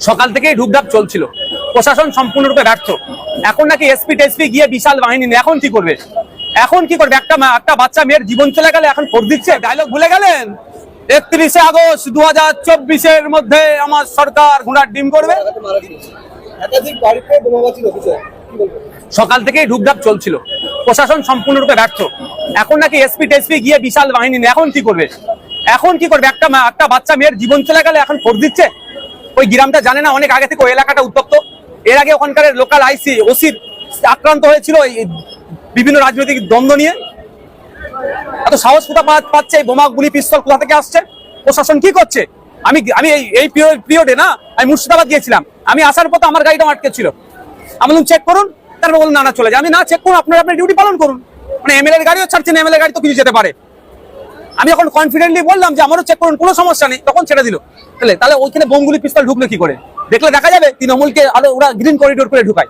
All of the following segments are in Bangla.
সকাল থেকেই ঢুকঢাক চলছিল। প্রশাসন সম্পূর্ণরূপে ব্যর্থ। এখন নাকি এসপি টেসপি গিয়ে বিশাল বাহিনী এখন কি করবে? এখন কি করবে? একটা একটা বাচ্চা মেয়ের জীবন চলে গেলে এখন ভোট দিচ্ছে? ডায়লগ ভুলে গেলেন? একত্রিশে আগস্ট দু হাজার চব্বিশের মধ্যে আমার সরকার ঘোড়ার ডিম করবে। সকাল থেকেই ঢুকঢাক চলছিল। প্রশাসন সম্পূর্ণরূপে ব্যর্থ। এখন নাকি এসপি টেসপি গিয়ে বিশাল বাহিনী এখন কি করবে? এখন কি করবে? একটা মা- একটা বাচ্চা মেয়ের জীবন চলে গেলে এখন ভোট দিচ্ছে? ওই গ্রামটা জানে না, অনেক আগে থেকে ওই এলাকাটা উত্তপ্ত এর আগে ওখানকার লোকাল আইসি ওসির আক্রান্ত হয়েছিল বিভিন্ন রাজনৈতিক দ্বন্দ্ব নিয়ে। এত সাহস কোথা পাচ্ছে? এই বোমা গুলি পিস্তল কোথা থেকে আসছে? প্রশাসন কি করছে? আমি আমি এই পিরিয়ডে না, আমি মুর্শিদাবাদ গিয়েছিলাম। আমি আসার পথে আমার গাড়িটা আটকে ছিল। আমি বললাম, চেক করুন। তারপর বলুন না না, চলে যায় আমি, না, চেক করুন, আপনারা, আপনার ডিউটি পালন করুন। মানে এমএলএ এর গাড়িও ছাড়ছেন এমএলএ গাড়ি তো কিছু যেতে পারে। আমি এখন কনফিডেন্টলি বললাম যে আমারও চেক করুন, কোনো সমস্যা নেই। তখন ছেড়ে দিল। তাহলে তাহলে ওইখানে বোমগুলি পিস্তল ঢুকলো কি করে? দেখলে দেখা যাবে তৃণমূলকে আরও ওরা গ্রিন করিডোর করে ঢুকায়।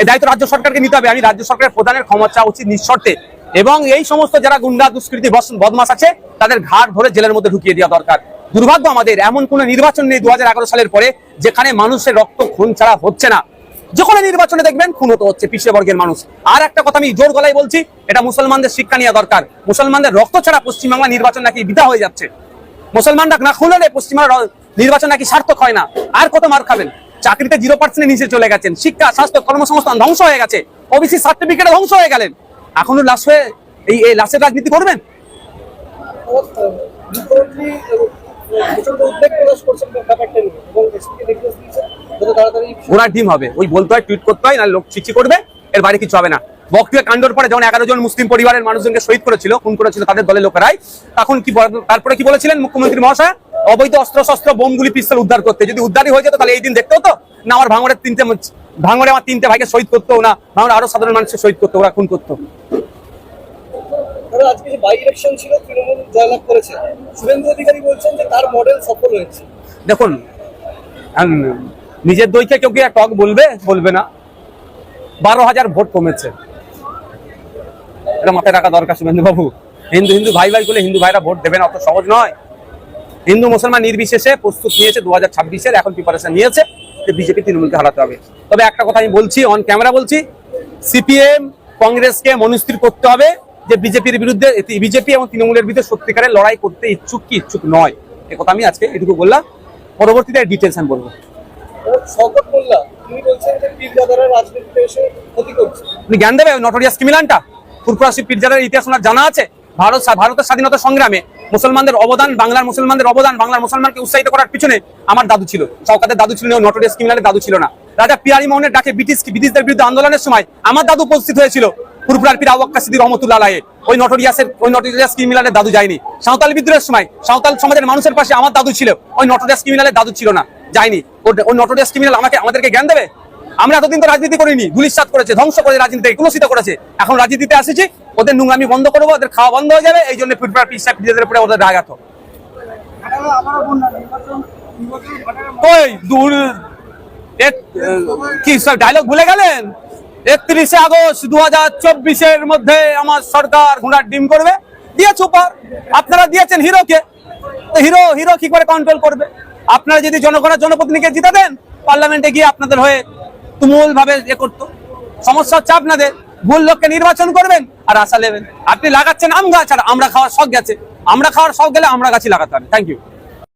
এই দায়িত্ব রাজ্য সরকারকে নিতে হবে। আমি রাজ্য সরকারের প্রধানের ক্ষমা চাওয়া উচিত নিঃশর্তে। এবং এই সমস্ত যারা গুন্ডা, দুষ্কৃতি বদমাস আছে, তাদের ঘাট ধরে জেলের মধ্যে ঢুকিয়ে দেওয়া দরকার। দুর্ভাগ্য আমাদের, এমন কোন নির্বাচন নেই দু হাজার এগারো সালের পরে, যেখানে মানুষের রক্ত খুন ছাড়া হচ্ছে না। যে কোনো নির্বাচনে দেখবেন খুন হতে হচ্ছে, পিছিয়ে বর্গের মানুষ। আর একটা কথা আমি জোর গলায় বলছি এটা মুসলমানদের শিক্ষা নেওয়া দরকার। মুসলমানদের রক্ত ছাড়া পশ্চিমবাংলা নির্বাচন নাকি বিধা হয়ে যাচ্ছে। মুসলমানরা না খুললে পশ্চিমবাংলা নির্বাচন নাকি সার্থক হয় না। আর কত মার খাবেন? চাকরিতে জিরো পার্সেন্টের নিচে চলে গেছেন। শিক্ষা, স্বাস্থ্য, কর্মসংস্থান ধ্বংস হয়ে গেছে। ওবিসি সার্টিফিকেট ধ্বংস হয়ে গেলেন। এখনও লাশ হয়ে এই এই লাশের রাজনীতি করবেন? ঘোড়ার ডিম হবে। ওই বলতে হয়, টুইট করতে হয় না লোক চিচি করবে, এর বাইরে কিছু হবে না। বকটুয়ে কাণ্ডর পরে যখন এগারো জন মুসলিম পরিবারের মানুষজনকে শহীদ করেছিল খুন করেছিল তাদের দলের লোকেরাই তখন কি তারপরে কি বলেছিলেন মুখ্যমন্ত্রী মহাশয়? অবৈধ অস্ত্র শস্ত্র বোমগুলি পিস্তল উদ্ধার করতে। যদি উদ্ধারই হয়ে যেত তাহলে এই দিন দেখতে হতো? না আমার ভাঙড়ের তিনটে ভাঙড়ে আমার তিনটে ভাইকে শহীদ করতো না ভাঙড়ে আরও সাধারণ মানুষকে শহীদ করতো ওরা খুন করতো। ধরো আজকে যে বাই ইলেকশন ছিল তৃণমূল জয়লাভ করেছে। শুভেন্দু অধিকারী বলছেন যে তার মডেল সফল হয়েছে। দেখুন নিজের দইকে কেউ কি টক বলবে? বলবে না। বারো হাজার ভোট কমেছে। এটা মাথায় রাখা দরকার শুভেন্দু বাবু। হিন্দু হিন্দু ভাই ভাই বলে হিন্দু ভাইরা ভোট দেবে না অত সহজ নয়। হিন্দু মুসলমান নির্বিশেষে প্রস্তুত নিয়েছে দু হাজার ছাব্বিশের এখন প্রিপারেশন নিয়েছে যে বিজেপি তৃণমূলকে হারাতে হবে। তবে একটা কথা আমি বলছি অন ক্যামেরা বলছি সিপিএম কংগ্রেসকে মনস্থির করতে হবে যে বিজেপির বিরুদ্ধে বিজেপি এবং তৃণমূলের বিরুদ্ধে সত্যিকারের লড়াই করতে ইচ্ছুক কি ইচ্ছুক নয়। এ কথা আমি আজকে এটুকু বললাম। পরবর্তীতে ডিটেলস আমি বলব। জ্ঞান দেবে নটোরিয়াস ক্রিমিনালটা ফুরফুরাসি পীরজাদের ইতিহাস ওনার জানা আছে? ভারত ভারতের স্বাধীনতা সংগ্রামে মুসলমানদের অবদান, বাংলার মুসলমানদের অবদান, বাংলার মুসলমানকে উৎসাহিত করার পিছনে আমার দাদু ছিল। চৌকাতের দাদু ছিল, নটোরিয়াস ক্রিমিনালের দাদু ছিল না। রাজা পিয়ারি মোহনের ডাকে ব্রিটিশ ব্রিটিশদের বিরুদ্ধে আন্দোলনের সময় আমার দাদু উপস্থিত হয়েছিল ফুরফুরার পীর আওয়াক্কা সিদ্দিক রহমতুল্লাহ আলাহে ওই নটোরিয়াসের ওই নটোরিয়াস ক্রিমিনালের দাদু যায়নি। সাঁওতাল বিদ্রোহের সময় সাঁওতাল সমাজের মানুষের পাশে আমার দাদু ছিল, ওই নটোরিয়াস ক্রিমিনালের দাদু ছিল না, যায়নি। ওই নটোরিয়াস ক্রিমিনাল আমাকে আমাদেরকে জ্ঞান দেবে? আমরা এতদিন তো রাজনীতি করিনি ধুলিশ্বাত করেছে, ধ্বংস করে রাজনীতি কুলসিত করেছে। এখন রাজনীতিতে আসেছি, ওদের নোংরামি বন্ধ করব, ওদের খাওয়া বন্ধ হয়ে যাবে এই জন্য ওদের দূর কি সব ডায়লগ ভুলে গেলেন? একত্রিশে আগস্ট দু হাজার চব্বিশের মধ্যে আমার সরকার ঘোড়ার ডিম করবে। দিয়েছে উপহার। আপনারা দিয়েছেন হিরোকে। তো হিরো হিরো কি করে কন্ট্রোল করবে? আপনারা যদি জনগণের জনপ্রতিনিধিকে জিতে দেন পার্লামেন্টে গিয়ে আপনাদের হয়ে তুমুল ভাবে এ করতো। সমস্যা হচ্ছে আপনাদের। ভুল লোককে নির্বাচন করবেন আর আশা নেবেন। আপনি লাগাচ্ছেন আম গাছ আর আমরা খাওয়ার শখ গেছে। আমরা খাওয়ার শখ গেলে আমরা গাছই লাগাতে হবে। Thank you